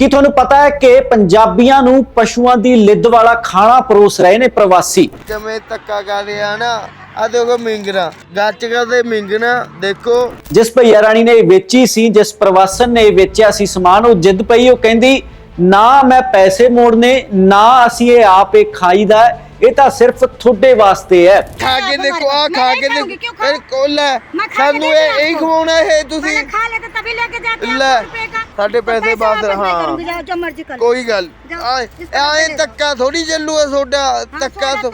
ਕੀ ਤੁਹਾਨੂੰ ਪਤਾ ਹੈ ਕਿ ਪੰਜਾਬੀਆਂ ਨੂੰ ਪਸ਼ੂਆਂ ਦੀ ਲਿੱਦ ਵਾਲਾ ਖਾਣਾ ਪਰੋਸ ਰਹੇ ਨੇ ਪ੍ਰਵਾਸੀ? ਕਿਵੇਂ ਧੱਕਾ ਕਰ ਰਿਹਾ ਨਾ ਆ ਦੇਖੋ ਮਿੰਗਣਾ ਗੱਚ ਕਰਦੇ ਮਿੰਗਣਾ ਦੇਖੋ। ਜਿਸ ਭਈਆ ਰਾਣੀ ਨੇ ਵੇਚੀ ਸੀ ਜਿਸ ਪ੍ਰਵਾਸਨ ਨੇ ਵੇਚਿਆ ਸੀ ਸਮਾਨ ਉਹ ਜਿੱਦ ਪਈ ਉਹ ਕਹਿੰਦੀ ਨਾ ਮੈਂ ਪੈਸੇ ਮੋੜਨੇ ਨਾ ਅਸੀਂ ਇਹ ਆਪ ਇਹ ਖਾਈਦਾ ਹੈ, ਇਹ ਤਾਂ ਸਿਰਫ ਤੁਹਾਡੇ ਵਾਸਤੇ ਹੈ ਖਾ ਕੇ मैं ਦੇਖੋ ਆ नहीं ਖਾ ਕੇ खाऊंगी, ਦੇਖੋ क्यों खाऊं? ਇਹ ਕੋਲ ਹੈ मैं खा के ਸਾਨੂੰ देखूं ਇਹ ਇਹੀ आपको। ਖਵਾਉਣਾ ਇਹ ਤੁਸੀਂ मैंने खा लेते तभी लेके जाते हैं ले, आपको रुपए का। साढ़े तो पैसे पैसे वापस, वापस नहीं हाँ। करूंगी, जाओ जो मर्जी कर लो। ਕੋਈ ਗੱਲ जाओ, ਆ जिस तरह ਆਏ से ले ਧੱਕਾ ਥੋੜੀ ਚੱਲੂਗਾ ਤੁਹਾਡਾ हाँ, ਧੱਕਾ सोना ਤੋਂ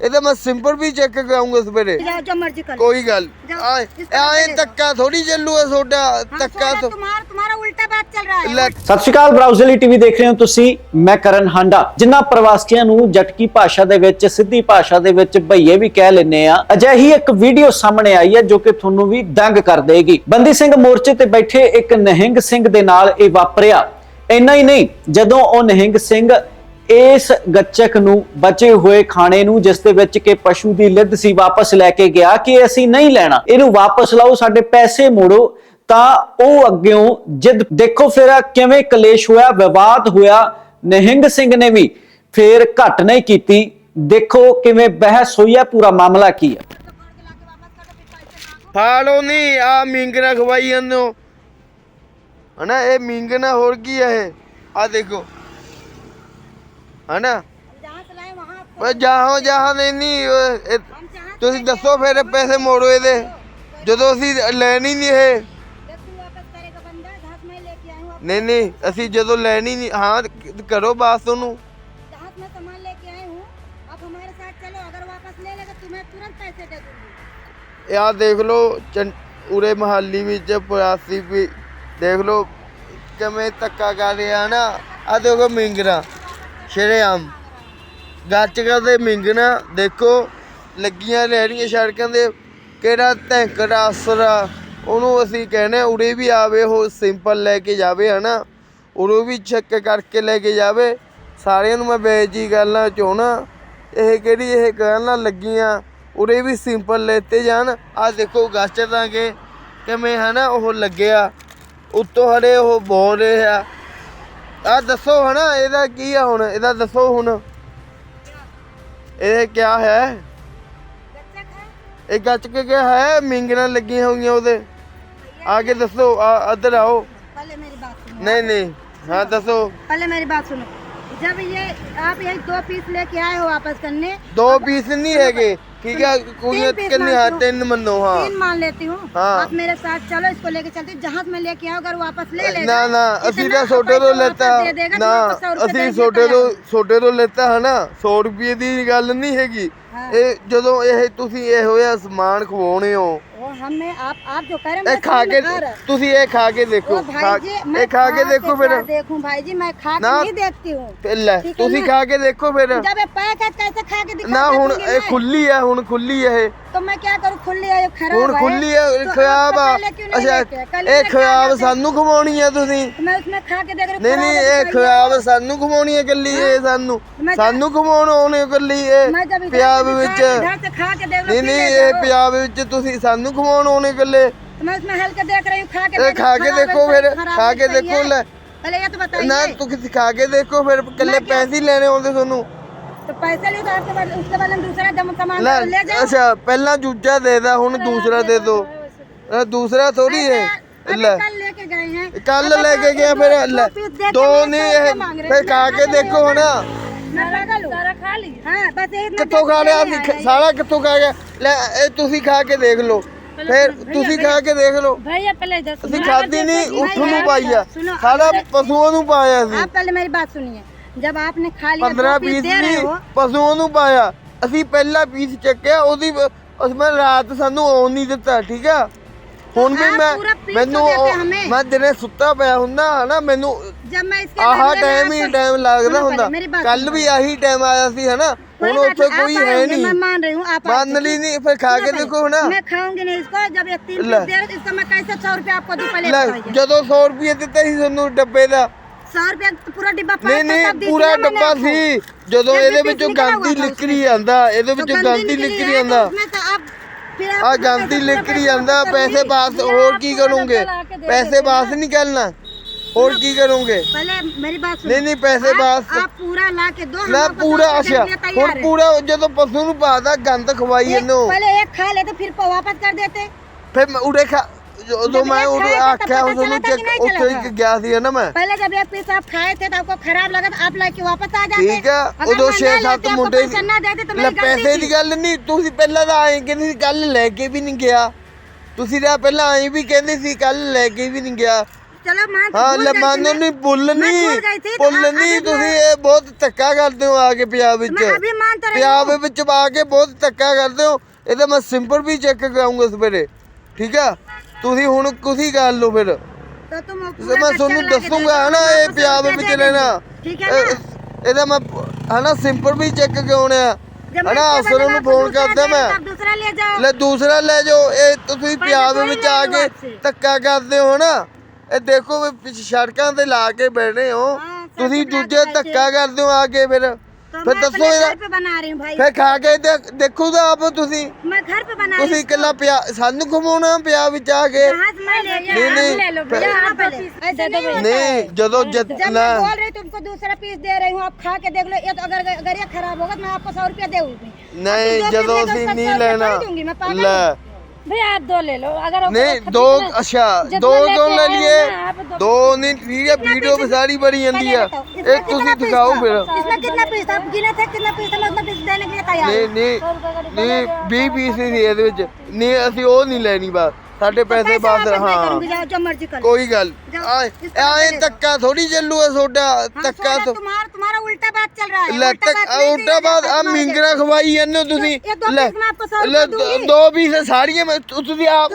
ਇਹਦਾ ਮੈਂ ਸਿੰਪਲ ਵੀ ਚੈੱਕ ਕਰਾਉਂਗਾ ਸਵੇਰੇ जाओ जो मर्जी कर लो ਕੋਈ ਗੱਲ जाओ, ਆਏ इस तरह से ਆਏ ले ਧੱਕਾ ਥੋੜੀ ਚੱਲੂਗਾ ਤੁਹਾਡਾ हाँ, ਧੱਕਾ सोना ਤੋਂ तुम्हारा तुम्हारा उल्टा बात चल रहा है ਲੈ ਸਤਿ ਸ਼੍ਰੀ ਅਕਾਲ ਬਰਾਊਜ਼ਲੀ ਟੀਵੀ ਦੇਖ ਰਹੇ ਹੋ ਤੁਸੀਂ ਮੈਂ ਕਰਨ ਹਾਂਡਾ ਜਿਨ੍ਹਾਂ ਪ੍ਰਵਾਸੀਆਂ ਨੂੰ ਜਟਕੀ ਭਾਸ਼ਾ ਦੇ ਵਿੱਚ ਸਿੱਧੀ ਭਾਸ਼ਾ ਦੇ ਵਿੱਚ ਭਈਏ ਵੀ ਕਹਿ ਲੈਂਦੇ ਆ ਅਜਿਹੀ ਇੱਕ ਵੀਡੀਓ ਸਾਹਮਣੇ ਆਈ ਹੈ ਜੋ ਕਿ ਤੁਹਾਨੂੰ ਵੀ ਦੰਗ ਕਰ ਦੇਗੀ ਬੰਦੀ ਸਿੰਘ ਮੋਰਚੇ ਤੇ ਬੈਠੇ ਇੱਕ ਨਿਹੰਗ ਸਿੰਘ ਦੇ ਨਾਲ ਇਹ ਵਾਪਰਿਆ ਇੰਨਾ ਹੀ ਨਹੀਂ ਜਦੋਂ ਉਹ ਨਿਹੰਗ ਸਿੰਘ ਇਸ ਗੱਚਕ ਨੂੰ, ਬਚੇ ਹੋਏ ਖਾਣੇ ਨੂੰ, ਜਿਸ ਦੇ ਵਿੱਚ ਕਿ ਪਸ਼ੂ ਦੀ ਲਿੱਦ ਸੀ, ਵਾਪਸ ਲੈ ਕੇ ਗਿਆ ਕਿ ਅਸੀਂ ਨਹੀਂ ਲੈਣਾ। ਇਹਨੂੰ ਵਾਪਸ ਲਾਓ, ਸਾਡੇ ਪੈਸੇ ਮੋੜੋ। ਤਾਂ ਉਹ ਅੱਗਿਓਂ ਜਿੱਦ, ਦੇਖੋ ਫਿਰ ਕਿਵੇਂ ਕਲੇਸ਼ ਹੋਇਆ, ਵਿਵਾਦ ਹੋਇਆ। ਨਿਹੰਗ ਸਿੰਘ ਨੇ ਵੀ ਫੇਰ ਘਟ ਨਹੀਂ ਕੀਤੀ। ਦੇਖੋ ਕਿਵੇਂ ਬਹਿਸ ਹੋਈ ਹੈ ਪੂਰਾ ਮਾਮਲਾ ਕੀ ਹੈ ਫਾਲੋ ਨਹੀਂ ਆ ਮਿੰਗਣਾ ਖਵਾਈ ਜਾਂਦੇ ਹੋ। ਹਨਾ, ਇਹ ਮਿੰਗਣਾ ਹੋਰ ਕੀ ਹੈ ਇਹ? ਆ ਦੇਖੋ। ਹਨਾ जहाँ से लाए वहाँ आपको- ਓਏ ਜਾਹੋ ਜਾਹ ਨਹੀਂ ਨਹੀਂ ਓਏ ਇਹ- हम जहाँ ਤੁਸੀਂ ਦੱਸੋ ਫਿਰ ਪੈਸੇ ਮੋੜੋ ਇਹਦੇ ਜਦੋਂ ਅਸੀਂ ਲੈਣੀ ਨਹੀਂ ਇਹ जब तू वापस करेगा बंदा जहाँ से मैं लेके आई हूँ आप- ਨਹੀਂ ਨਹੀਂ ਅਸੀਂ ਜਦੋਂ ਲੈਣੀ ਨਹੀਂ ਹਾਂ ਕਰੋ ਬਾਤ ਉਹਨੂੰ जहाँ से मैं सामान लेके आई हूँ आप हमारे साथ चलो अगर वापस ले लेगा तुम्हें तुरंत पैसे दे दूंगी ਇਹ ਆਹ ਦੇਖ ਲਓ ਚੰ- ਉਰੇ ਮਹਾਲੀ ਵਿੱਚ ਪ੍ਰਾਸੀ ਵੀ ਦੇਖ ਲਓ ਕਿਵੇਂ ਧੱਕਾ ਕਰ ਰਿਹਾ ਨਾ ਆ ਦੇਖੋ ਮਿੰਗਣਾ ਸ਼ਰੇਆਮ। ਗੱਚ ਕਰਦੇ ਮਿੰਗਣਾ, ਦੇਖੋ, ਲੱਗੀਆਂ ਰਹਿਣੀਆਂ ਸੜਕਾਂ ਦੇ ਕਿਹੜਾ ਟੈਂਕਰ ਆਸਰਾ ਉਹਨੂੰ ਅਸੀਂ ਕਹਿੰਦੇ ਉਰੇ ਵੀ ਆਵੇ, ਉਹ ਸਿੰਪਲ ਲੈ ਕੇ ਜਾਵੇ, ਹਨਾ। ਉਰੇ ਵੀ ਚੈੱਕ ਕਰਕੇ ਲੈ ਕੇ ਜਾਵੇ। ਸਾਰਿਆਂ ਨੂੰ ਮੈਂ ਬੇਜੀ ਗੱਲਾਂ ਚਾਹਣਾ ਇਹ ਕਿਹੜੀ, ਇਹ ਗੱਲਾਂ ਲੱਗੀਆਂ। ਉਰੇ ਵੀ ਸਿੰਪਲ ਲੈਤੇ ਜਾਣ। ਆ ਦੇਖੋ ਗੱਚ ਦਾਂਗੇ ਕਿਵੇਂ, ਹਨਾ, ਉਹ ਲੱਗਿਆ। ਉੱਤੋਂ ਹਰੇ ਉਹ ਬੋਲ ਰਿਹਾ। ਆ ਦੱਸੋ ਹਨਾ ਇਹਦਾ ਕੀ ਆ ਹੁਣ ਇਹਦਾ ਦੱਸੋ ਹੁਣ ਇਹ ਕਿਆ ਹੈ गच्चक है ਇਹ ਗੱਚ ਕੇ ਕਿਆ ਹੈ ਮਿੰਗਣਾ ਲੱਗੀਆਂ ਹੋਈਆਂ ਉਹਦੇ ਆਗੇ ਦੱਸੋ ਆ ਇੱਧਰ ਆਓ पहले मेरी बात सुनो ਨਹੀਂ ਨਹੀਂ ਹਾਂ ਦੱਸੋ पहले मेरी बात सुनो जब ये आप यही दो पीस लेके आए हो वापस करने ਦੋ ਪੀਸ ਨਹੀਂ ਹੈਗੇ ਠੀਕ ਹੈ ਕੋਈ तीन पीस ਕਿੰਨੇ ਹਾਂ मान लो। ਤਿੰਨ ਮੰਨੋ ਹਾਂ तीन मान लेती हूँ हाँ। आप मेरे साथ चलो इसको लेके चलते जहाँ से मैं लेके आऊँ अगर वापस ले लेगा ਨਾ ਨਾ ਅਸੀਂ इतना ਤਾਂ ਛੋਟੇ ਤੋਂ पैसा ਲੈਤਾ वापस दे देगा, ਨਾ तुम्हें तो सौ रुपये ਅਸੀਂ दे ਛੋਟੇ देता ਤੋਂ है। ਛੋਟੇ ਤੋਂ ਲੈਤਾ ਹੈ ਨਾ 100 ਰੁਪਏ ਦੀ ਗੱਲ ਨਹੀਂ ਹੈਗੀ ਹਾਂ। ਇਹ ਜਦੋਂ ਇਹ ਤੁਸੀਂ ਇਹ ਹੋਇਆ ਸਮਾਨ ਖਵਾਉਣੇ ਹੋ वो हमें आप आप जो कह रहे हैं ਇਹ मैं ਖਾ समझ ਕੇ में आ रहा है। ਤੁਸੀਂ ਇਹ ਖਾ ਕੇ ਦੇਖੋ ओ ਖਾ- भाई जी मैं ਇਹ ਖਾ ਕੇ खा ਦੇਖੋ के ਫਿਰ क्या देखूं भाई जी मैं खा के ना- नहीं देखती हूँ ਫਿਰ ਲੈ ठीक है ਤੁਸੀਂ ना? खा ਕੇ ਦੇਖੋ ਫਿਰ जब ये पैक है कैसे खा के दिखा ਨਾ ਹੁਣ सकूंगी ਇਹ मैं? ਖੁੱਲੀ ਹੈ ਹੁਣ ਖੁੱਲੀ ਹੈ ਇਹ तो मैं क्या करूँ खुली है ये खराब ਹੁਣ है ਖੁੱਲੀ ਹੈ तो ਖਰਾਬ आप ਆ पहले क्यों नहीं ਅੱਛਾ लेके आए? कल ਇਹ लेके आ ਖਰਾਬ जाते। ਸਾਨੂੰ ਖਵਾਉਣੀ ਹੈ ਤੁਸੀਂ तो मैं उसमें खा के देख रही हूँ, ਨਹੀਂ ਨਹੀਂ खराब है ਇਹ तो ਖਰਾਬ ਸਾਨੂੰ ਖਵਾਉਣੀ ਹੈ ਕੱਲੀ ਇਹ ਸਾਨੂੰ ਮੈਂ- ਸਾਨੂੰ ਖਵਾਉਣ ਆਉਣੇ ਕੱਲੀ ਇਹ मैं जब इधर ਪੰਜਾਬ से ਵਿੱਚ खा- इधर से खा के देख ਨਹੀਂ रही ਨਹੀਂ ਇਹ ਪੰਜਾਬ ਵਿੱਚ ਤੁਸੀਂ ਸਾਨੂੰ ਖਵਾਉਣ ਆਉਣੇ ਕੱਲੇ तो मैं उसमें हल्के देख रही हूँ खा के ਇਹ देख- ਖਾ ਕੇ खराब है, ਦੇਖੋ ਫਿਰ खराब ਖਾ है, ਕੇ सही ਦੇਖੋ है। ਲੈ पहले ये तो ਨਾ बताइए ਤੁਸੀਂ ਖਾ ਕੇ ਦੇਖੋ ਫਿਰ ਕੱਲੇ मैं क्या- ਪੈਸੇ ਹੀ ਲੈਣੇ ਆਉਂਦੇ ਤੁਹਾਨੂੰ तो पैसे लिए तो आपके बाद उसके बाद हम दूसरा दम सामान ਲੈ ले जाओ ਅੱਛਾ ਪਹਿਲਾਂ ਦੂਜਾ ਦੇ ਦਾ ਹੁਣ ਦੂਸਰਾ ਦੇ ਦੋ ਇਹ ਦੂਸਰਾ ਥੋੜੀ ਹੈ अभी ਲੈ कल लेके गए हैं ਕੱਲ अब ਲੈ ਕੇ बताओ, ਗਿਆ दो- ਫਿਰ दो ਲੈ पीस दे के ਦੋ मैं ਨਹੀਂ पैसे ਇਹ मांग रहे ਫਿਰ हैं। ਖਾ मैं ਕੇ पागल ਦੇਖੋ हूँ ਹੁਣ ना। मैं पागल हूँ सारा खा ली हाँ बस यही ਕਿੱਥੋਂ ਖਾ ਲਿਆ ਅਸੀਂ ਸਾਰਾ ਕਿੱਥੋਂ ਖਾ ਗਿਆ ਲੈ ਇਹ ਤੁਸੀਂ ਖਾ ਕੇ ਦੇਖ ਲਓ ਫਿਰ ਤੁਸੀਂ ਖਾ ਕੇ ਦੇਖ ਲਓ भैया पहले इधर ਅਸੀਂ ਖਾਦੀ ਨਹੀਂ ਉੱਠ ਨੂੰ ਪਾਈ ਆ सुनो ਸਾਰਾ ਪਸ਼ੂਆਂ ਨੂੰ ਪਾਇਆ ਸੀ आप पहले मेरी बात सुनिए जब आपने खा लिया 15 दो ਪੀਸ पीस दे रहे ਨਹੀਂ हो ਪਸ਼ੂਆਂ ਨੂੰ ਪਾਇਆ ਅਸੀਂ ਪਹਿਲਾ ਪੀਸ ਚੱਕਿਆ ਉਹਦੀ ਉਸ ਮੈਂ ਰਾਤ ਸਾਨੂੰ ਆਉਣ ਨਹੀਂ ਦਿੱਤਾ ਠੀਕ ਆ ਹੁਣ ਵੀ आप पूरा मैं पीस ਮੈਨੂੰ तो देते हमें। ਮੈਂ ਦਿਨੇ ਸੁੱਤਾ ਪਿਆ ਹੁੰਦਾ ਹਨਾ ਮੈਨੂੰ जब मैं इसके आहा कमरे में ਟਾਈਮ ही आपका- टाइम ਲੱਗਦਾ सुनो ਹੁੰਦਾ पहले, मेरी बात ਕੱਲ सुनो। भी आही टाइम आया ਸੀ ਹਨਾ कोई ਹੁਣ बात ਉੱਥੇ नहीं, ਕੋਈ आप ਹੈ आएंगे, मैं ਨਹੀਂ मान रही हूँ आप ਮੰਨ ਆएंगे। ਲਈ ਨਹੀਂ ਫਿਰ ਖਾ सुनो ਕੇ पहले, ਦੇਖੋ ਹਨਾ मैं खाऊंगी नहीं इसको जब ये तीन ले। पीस दे रहे तो इसका मैं कैसे सौ रुपया आपको दू पहले ਲੈ, बताइए। ਜਦੋਂ 100 ਰੁਪਏ ਦਿੱਤਾ ਸੀ ਤੁਹਾਨੂੰ ਡੱਬੇ ਦਾ सौ रुपया तो पूरा डिब्बा नहीं पैक नहीं करके आप दीजिए पूरा ना मैंने डब्बा आपको। ਸੀ ਜਦੋਂ ਇਹਦੇ ਵਿੱਚੋਂ ਗੰਦੀ ਨਿਕਲੀ ਜਾਂਦਾ ਇਹਦੇ ਵਿੱਚੋਂ ਗੰਦੀ ਨਿਕਲੀ ਜਾਂਦਾ ਆ अपना ਗੰਦੀ पैसा ਲਿਕਰੀ पूरा ਆਂਦਾ पैसा ਪੈਸੇ कर ਬਾਸ दिए, ਹੋਰ आप ਕੀ पूरा ਕਰੋਗੇ डब्बा ला के दे ਪੈਸੇ देते ਬਾਸ ना। ਨਹੀਂ ਕਰਨਾ ਹੋਰ ਕੀ ਕਰੋਗੇ पहले मेरी बात सुनो नहीं, नहीं, पैसे आप- बात- आप पूरा ला के दो ਨਾ हम आपको ਪੂਰਾ सौ रुपया ਅੱਛਾ देने के लिए ਹੁਣ तैयार हैं। ਪੂਰਾ ਜਦੋਂ ਪਸ਼ੂ ਨੂੰ ਪਾਦਾ ਗੰਦ ਖਵਾਈ एक- ਇਹਨੂੰ पहले एक खा लेते फिर प- वापस कर देते ਫਿਰ ਮੈਂ ਉਰੇ ਖਾ ਜਦੋਂ जब ਮੈਂ एक ਉਰੇ खाया था, तब ਆਖਿਆ पता ਉਹਨੂੰ चला था ਚੈੱਕ कि नहीं ਉੱਥੇ चला ਹੀ था? ਗਿਆ ਸੀ ਨਾ मैं पहले जब एक पीस आप खाए थे तो आपको खराब लगा तो आप लाके वापस आ जाते ਠੀਕ ਆ अगर ਉਦੋਂ मैं 6 ना 7 लेती, आपको ਮੁੰਡੇ पैसा ना देते तो ਲੈ मेरी ਪੈਸੇ गलती ਦੀ थी ਗੱਲ ਨਹੀਂ ਤੁਸੀਂ ਪਹਿਲਾਂ ਤਾਂ ਆਏ ਕਹਿੰਦੇ ਸੀ ਕੱਲ ਲੈ ਕੇ ਵੀ ਨਹੀਂ ਗਿਆ ਤੁਸੀਂ ਤਾਂ ਪਹਿਲਾਂ ਆਏ ਵੀ ਕਹਿੰਦੇ ਸੀ ਕੱਲ ਲੈ ਕੇ ਵੀ ਨਹੀਂ ਗਿਆ चलो मान तो ਹਾਂ भूल ਲੈ गई थी ਮੰਨੋ मैं। ਨਹੀਂ ਭੁੱਲ मैं ਨਹੀਂ भूल गई थी, तो ਭੁੱਲ आ- ਨਹੀਂ अभी ਤੁਸੀਂ मैं- ਇਹ ਬਹੁਤ ਧੱਕਾ ਕਰਦੇ ਹੋ ਆ ਕੇ ਪੰਜਾਬ ਵਿੱਚ मैं अभी मान तो रही ਪੰਜਾਬ हूँ ਵਿੱਚ ਆ ਕੇ ਬਹੁਤ ਧੱਕਾ ਕਰਦੇ ਹੋ ਇਹਦਾ ਮੈਂ ਸਿੰਪਲ ਵੀ ਚੈੱਕ ਕਰਾਉਂਗਾ ਸਵੇਰੇ ਠੀਕ ਆ ਤੁਸੀਂ ਹੁਣ ਕੁਸੀ ਕਰ ਲਓ ਫਿਰ तो तुम वो ਤੇ पूरा ਮੈਂ कच्चा ਤੁਹਾਨੂੰ ला के दे ਦੱਸੂਗਾ दो, ਹਨਾ हम ਇਹ आपको सौ ਪੰਜਾਬ रुपया ਵਿੱਚ दे ਲੈਣਾ देंगे। ठीक है ना ਇਹ- ਇਹਦਾ ਮੈਂ ਹਨਾ ਸਿੰਪਲ ਵੀ ਚੈੱਕ ਕਰਾਉਣਾ जब मैं ਹਨਾ इसके ਅਫਸਰ बदले में ਨੂੰ आपको ਫੋਨ दूसरा ਕਰਦਾ दे ਮੈਂ दूँ, आप दूसरा ले जाओ ਲੈ ਦੂਸਰਾ ਲੈ ਜਾਓ ਇਹ ਤੁਸੀਂ ਪੰਜਾਬ ਕੋਈ ਵਿੱਚ ਲੈ ਆ ਲਓ ਕੇ ਆਪਸੇ। ਧੱਕਾ ਕਰਦੇ ਹੋ ਨਾ ਇਹ ਦੇਖੋ ਵੀ ਪਿੱਛੇ ਸੜਕਾਂ ਤੇ ਲਾ ਕੇ ਬੈਠੇ ਹੋ ਹਾਂ, ਤੁਸੀਂ ਸੜਕ ਤੇ ਲਾ ਦੂਜੇ ਕੇ ਧੱਕਾ ਕਰਦੇ ਹੋ ਆ ਕੇ ਫਿਰ तो ਫਿਰ मैं ਦੱਸੋ अपने ਇਹਦਾ घर पे बना रही हूँ भाई ਫਿਰ ਖਾ ਕੇ ਦੇਖ- ਦੇਖੋ ਤਾਂ ਆਪ ਤੁਸੀਂ मैं घर पे बना रही ਤੁਸੀਂ हूँ ਇਕੱਲਾ ਪਿਆ ਸਾਨੂੰ ਘੁਮਾਉਣਾ ਪਿਆ ਵਿੱਚ ਆ ਕੇ जहाँ से मैं लेके नहीं, आई, नहीं, आप ले लो भैया फिर- आप पहले ऐसे नहीं होता है। ਨਹੀਂ ਜਦੋਂ ਜਿੱਤ जब ना मैं बोल रही तुमको दूसरा पीस दे रही हूँ आप खा के देख लो ये तो अगर अगर ये खराब होगा तो मैं आपको सौ रुपया दूंगी ਨਹੀਂ ਜਦੋਂ ਅਸੀਂ ਨਹੀਂ ਲੈਣਾ दूंगी मैं पागल ਲੈ हूँ। भैया आप दो ले लो अगर वो ਨਹੀਂ खरीदना- ਦੋ ਅੱਛਾ जितना ਦੋ लेके ਕਿਉਂ ਲੈ आए हो ਲਈਏ ना, आप दो- ਦੋ ਨਹੀਂ ਠੀਕ ਹੈ ਵੀਡੀਓ ਵੀ ਸਾਰੀ ਬਣੀ ਜਾਂਦੀ ਆ पहले बताओ, ਇਹ इसमें ਤੁਸੀਂ कितना पीस ਦਿਖਾਓ था? ਫਿਰ इसमें कितना पीस था आप गिने थे कितना पीस था मैं उतना पीस देने के लिए तैयार ਨਹੀਂ हूँ ਨਹੀਂ सौ रुपए का डिब्बा ਨਹੀਂ ले गया, 20 ਪੀਸ ਸੀ ਇਹਦੇ ਵਿੱਚ ਨਹੀਂ ਅਸੀਂ ਉਹ ਨਹੀਂ ਲੈਣੀ ਬਸ ਸਾਡੇ ਪੈਸੇ ਬਾਅਦ ਹਾਂ। ਕੋਈ ਗੱਲ। ਆਏ ਤੱਕਾ ਥੋੜੀ ਚੱਲੂ ਆ ਤੁਹਾਡਾ ਤੱਕਾ ਤੋਂ ਉਲਟਾ ਬਾਤ ਚੱਲ ਰਹਾ ਹੈ ਲੈ ਉਲਟਾ ਬਾਤ ਆ ਦੋ ਵੀ ਸਾਰੀਆਂ ਤੁਸੀਂ ਆ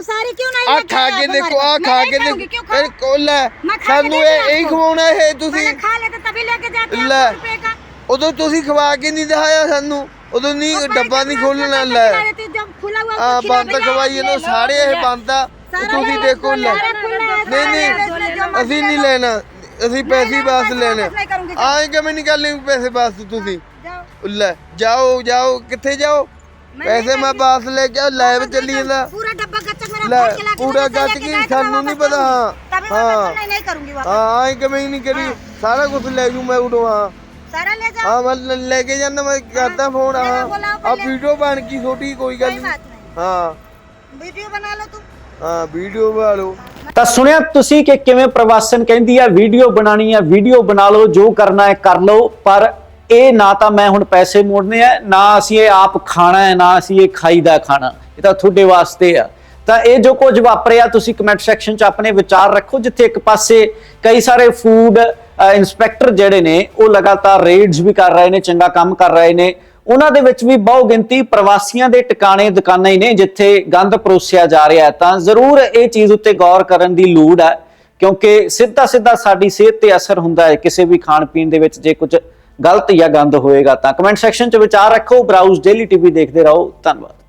ਖਾ ਕੇ ਦੇਖੋ ਆ ਖਾ ਕੇ ਦੇਖੋ ਫਿਰ ਕੋਲ ਸਾਨੂੰ ਇਹ ਹੀ ਖਵਾਉਣਾ ਹੈ ਤੁਸੀਂ। ਲੈ ਤਾਂ ਲੈ ਉਦੋਂ ਤੁਸੀਂ ਖਵਾ ਕੇ ਨਹੀਂ ਦਿਖਾਇਆ ਸਾਨੂੰ। ਉਦੋਂ ਨਹੀਂ ਡੱਬਾ ਨਹੀਂ ਖੋਲਣਾ ਲੈ। ਆ ਬੰਦ ਖਵਾਈ ਇਹਨੂੰ ਸਾਰੇ ਇਹ ਬੰਦ ਆ। ਤੁਸੀਂ ਦੇਖੋ ਲੈ। ਨਹੀਂ ਨਹੀਂ ਅਸੀਂ ਨਹੀਂ ਲੈਣਾ। ਅਸੀਂ ਪੈਸੇ ਵਾਪਸ ਲੈਣੇ। ਆਏ ਕਿਵੇਂ ਨਿਕਾਲੇ ਪੈਸੇ ਵਾਪਸ ਤੁਸੀਂ? ਲੈ ਜਾਓ ਜਾਓ ਕਿੱਥੇ ਜਾਓ? ਪੈਸੇ ਮੈਂ ਵਾਪਸ ਲੈ ਕੇ ਲਾਈਵ ਚੱਲੀ ਜਾਂਦਾ। ਪੂਰਾ ਡੱਬਾ ਗੱਚਕ ਮੇਰਾ ਪੂਰਾ ਗੱਚ ਕੀ ਸਾਨੂੰ ਨਹੀਂ ਪਤਾ ਹਾਂ। ਹਾਂ। ਆਏ ਕਿਵੇਂ ਨਹੀਂ ਕਰੀ। ਸਾਰਾ ਕੁਝ ਲੈ ਜੂ ਮੈਂ ਉਡੋ सारा ले जाओ ਹਾਂ ਮੈਂ ਲੈ- ਲੈ ਕੇ ਜਾਂਦਾ ਮੈਂ ਕਰਦਾ ਫੋਨ मेरा ਹਾਂ बोला ਆ पहले। ਵੀਡੀਓ ਬਣ ਗਈ ਛੋਟੀ ਕੋਈ ਗੱਲ कोई ਨਹੀਂ बात नहीं ਹਾਂ वीडियो बना लो तुम ਹਾਂ ਵੀਡੀਓ ਬਣਾ ਲਓ ਤਾਂ ਸੁਣਿਆ ਤੁਸੀਂ ਕਿ ਕਿਵੇਂ ਪ੍ਰਵਾਸਨ ਕਹਿੰਦੀ ਆ ਵੀਡੀਓ ਬਣਾਣੀ ਆ ਵੀਡੀਓ ਬਣਾ ਲਓ ਜੋ ਕਰਨਾ ਹੈ ਕਰ ਲਓ ਪਰ ਇਹ ਨਾ ਤਾਂ ਮੈਂ ਹੁਣ ਪੈਸੇ ਮੋੜਨੇ ਆ ਨਾ ਅਸੀਂ ਇਹ ਆਪ ਖਾਣਾ ਹੈ ਨਾ ਅਸੀਂ ਇਹ ਖਾਈਦਾ ਖਾਣਾ ਇਹ ਤਾਂ ਤੁਹਾਡੇ ਵਾਸਤੇ ਆ ਤਾਂ ਇਹ ਜੋ ਕੁਝ ਵਾਪਰਿਆ ਤੁਸੀਂ ਕਮੈਂਟ ਸੈਕਸ਼ਨ 'ਚ ਆਪਣੇ ਵਿਚਾਰ ਰੱਖੋ ਜਿੱਥੇ ਇੱਕ ਪਾਸੇ ਕਈ ਸਾਰੇ ਫੂਡ ਇਨਸਪੈਕਟਰ ਜਿਹੜੇ ਨੇ, ਉਹ ਲਗਾਤਾਰ ਰੇਡਸ ਵੀ ਕਰ ਰਹੇ ਨੇ, ਚੰਗਾ ਕੰਮ ਕਰ ਰਹੇ ਨੇ। ਉਹਨਾਂ ਦੇ ਵਿੱਚ ਵੀ ਬਹੁ ਗਿਣਤੀ ਪ੍ਰਵਾਸੀਆਂ ਦੇ ਟਿਕਾਣੇ ਦੁਕਾਨਾਂ ਹੀ ਨੇ, ਜਿੱਥੇ ਗੰਦ ਪਰੋਸਿਆ ਜਾ ਰਿਹਾ ਹੈ। ਤਾਂ ਜ਼ਰੂਰ ਇਹ ਚੀਜ਼ ਉੱਤੇ ਗੌਰ ਕਰਨ ਦੀ ਲੋੜ ਹੈ, ਕਿਉਂਕਿ ਸਿੱਧਾ ਸਿੱਧਾ ਸਾਡੀ ਸਿਹਤ ਤੇ ਅਸਰ ਹੁੰਦਾ ਹੈ, ਕਿਸੇ ਵੀ ਖਾਣ ਪੀਣ ਦੇ ਵਿੱਚ ਜੇ ਕੁਝ ਗਲਤ ਜਾਂ ਗੰਦ ਹੋਏਗਾ ਤਾਂ। ਕਮੈਂਟ ਸੈਕਸ਼ਨ 'ਚ ਵਿਚਾਰ ਰੱਖੋ ਬਰਾਊਜ਼ ਡੇਲੀ ਟੀਵੀ ਦੇਖਦੇ ਰਹੋ। ਧੰਨਵਾਦ।